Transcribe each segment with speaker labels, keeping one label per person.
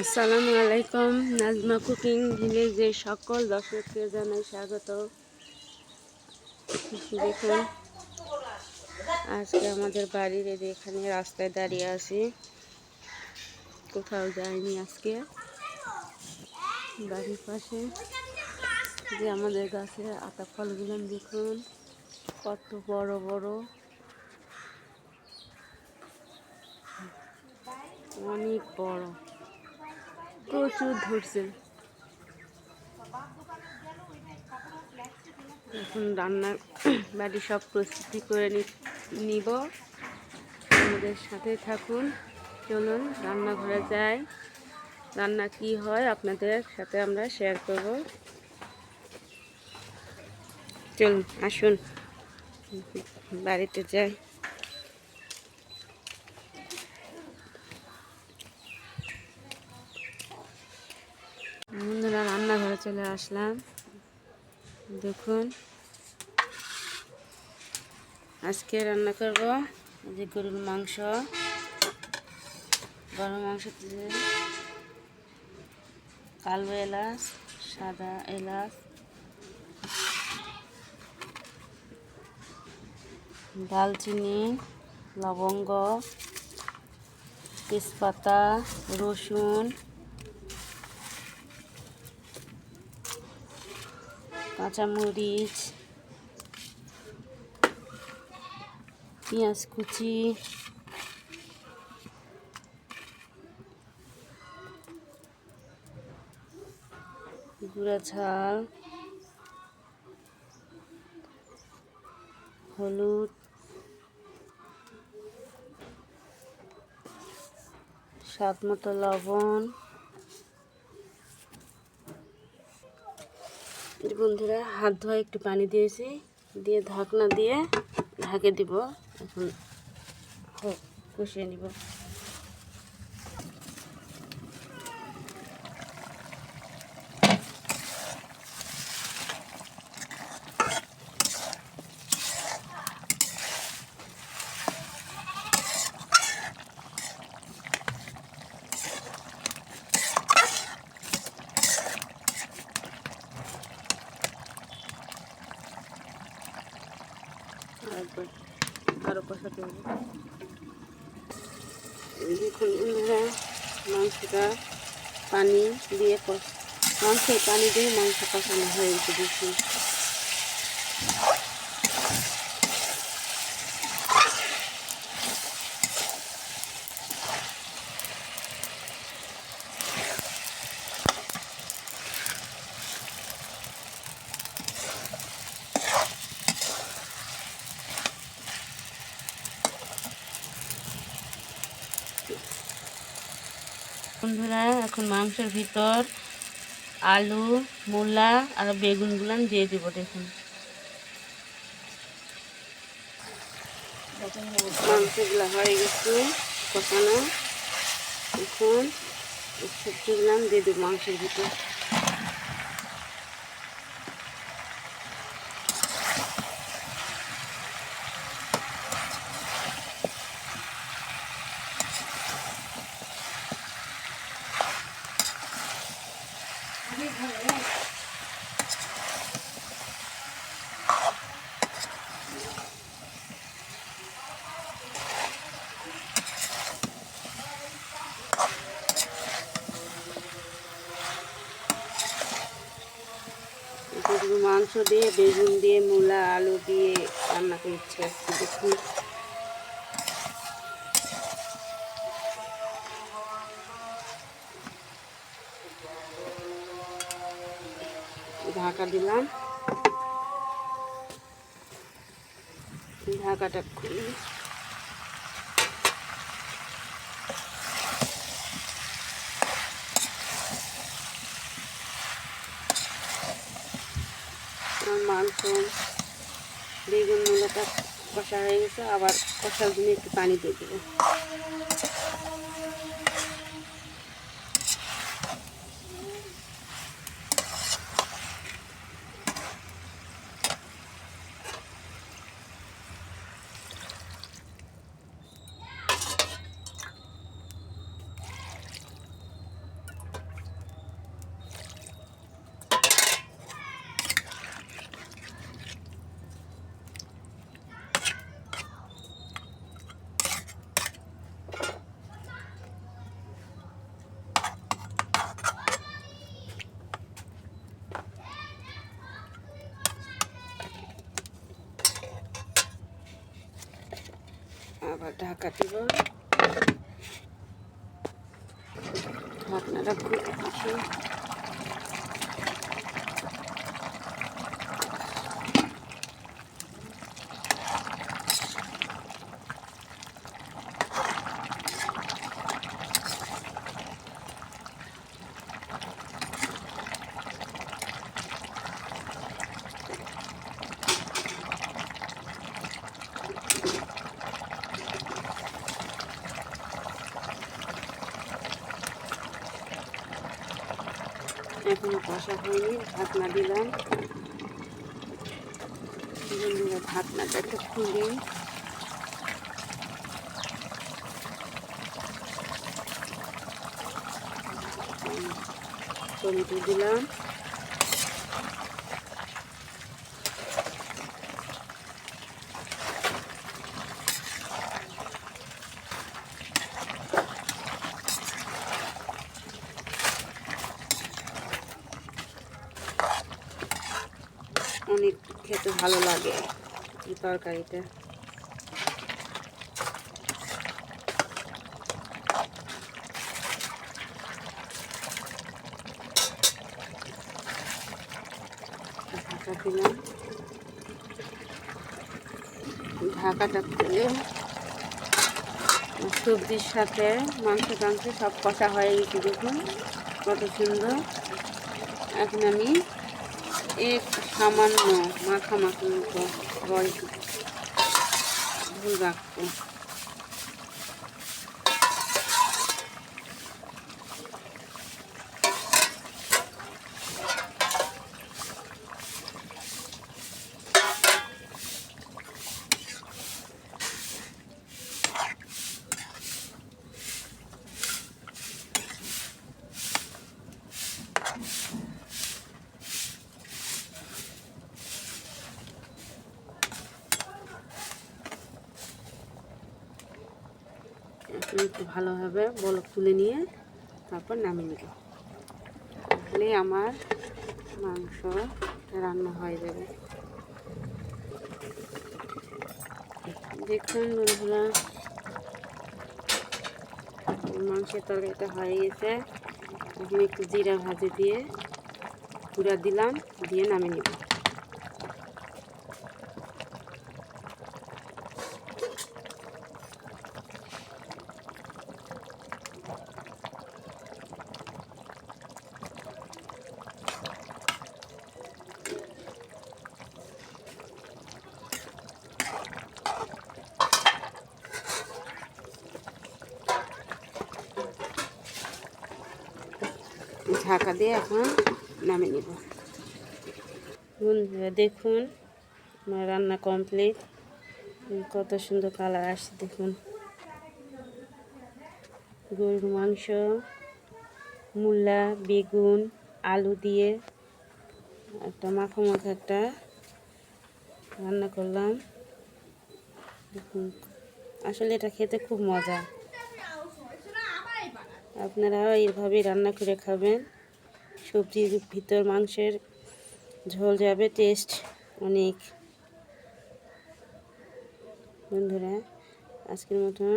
Speaker 1: আসসালামু আলাইকুম, নাজমা কুকিং ভিলেজের সকল দর্শককে জানাই স্বাগত। দেখুন, আজকে আমাদের বাড়ির এখানে রাস্তায় দাঁড়িয়ে আছি। কোথাও যাইনি আজকে। বাড়ির পাশে যে আমাদের গাছের আতা ফলগুলো দেখুন, কত বড় বড়। অনেক বড়। প্রচুর ধরছে। এখন রান্নার বাড়ি সব প্রস্তুতি করে নিব। আমাদের সাথে থাকুন। চলুন, রান্নাঘরে যাই। রান্না কি হয় আপনাদের সাথে আমরা শেয়ার করব। চলুন, আসুন। বাড়িতে যাই। বন্ধুরা, রান্নাঘরে চলে আসলাম। দেখুন, আজকে রান্না করব যে গরুর মাংস। গরুর মাংস কালো এলাচ, সাদা এলাচ, দালচিনি, লবঙ্গ, তেজপাতা, রসুন কাঁচামরিচ পেঁয়াজ কুচি গুঁড়া ঝাল হলুদ স্বাদ মতো লবণ বন্ধুরা, হাত ধোয়া একটু পানি দিয়েছি। দিয়ে ঢাকনা দিয়ে ঢাকে দিব। এখন হোক কষিয়ে নিব। দেখুন বন্ধুরা মাংসটা পানি দিয়ে মাংসের মাংসে পানি দিয়ে মাংস কষানো হয়ে গেছে বন্ধুরা, এখন মাংসের ভিতর আলু, মূলা আর বেগুনগুলো দিয়ে দিব, দেখুন। মাংসগুলো হয়ে গেছে কষানো। এখন এই সবজিগুলো দিয়ে দেবো মাংসের ভিতর একটু মাংস দিয়ে বেগুন দিয়ে মূলা আলু দিয়ে রান্না করছে দেখুন। ঢাকা দিলাম। ঢাকাটা খুলি আমার মাংস বেগুন মূলটা কষা হয়ে গেছে আবার কষার জন্য একটু পানি দিয়ে দেবো। ঢাকা দিব। আপনারা খুলে দিচ্ছি এখনও কষা হয়নি ঢাকনা দিলাম। বন্ধুরা না একটু খুলে টমেটো দিলাম অনেক খেতে ভালো লাগে এই ঢাকা দিলাম। ঢাকাটা খুলে সবজির সাথে মাংস টাংস সব কষা হয়ে গেছে দেখুন, কত সুন্দর। এখন আমি এক সামান্য মাখা মাখা মতো ভুল রাখব একটু ভালোভাবে বলক তুলে নিয়ে তারপর নামিয়ে নেব। তাহলে আমার মাংস রান্না হয়ে যাবে। দেখুন বন্ধুরা মাংসের তরকারিটা হয়ে গেছে। এখন একটু জিরা ভাজি দিয়ে গুঁড়া দিলাম, দিয়ে নামিয়ে নেব। ঢাকা দিয়ে এখন নামিয়ে নেব। বন্ধুরা দেখুন, আমার রান্না কমপ্লিট কত সুন্দর কালার আসছে, দেখুন। গরুর মাংস, মূলা, বেগুন, আলু দিয়ে একটা মাখো মাখো একটা রান্না করলাম। দেখুন, আসলে এটা খেতে খুব মজা। আপনারাও এইভাবেই রান্না করে খাবেন। সবজির ভিতর মাংসের ঝোল যাবে টেস্ট অনেক। বন্ধুরা, আজকের মতন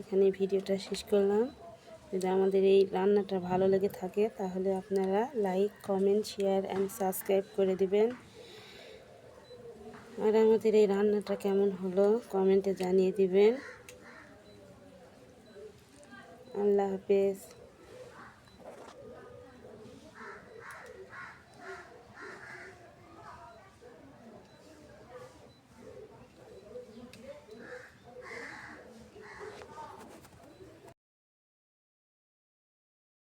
Speaker 1: এখানে ভিডিওটা শেষ করলাম। যদি আমাদের এই রান্নাটা ভালো লেগে থাকে, তাহলে আপনারা like comment share and subscribe করে দিবেন। আর আমাদের এই রান্নাটা কেমন হলো কমেন্টে জানিয়ে দিবেন। আল্লাহ হাফেজ।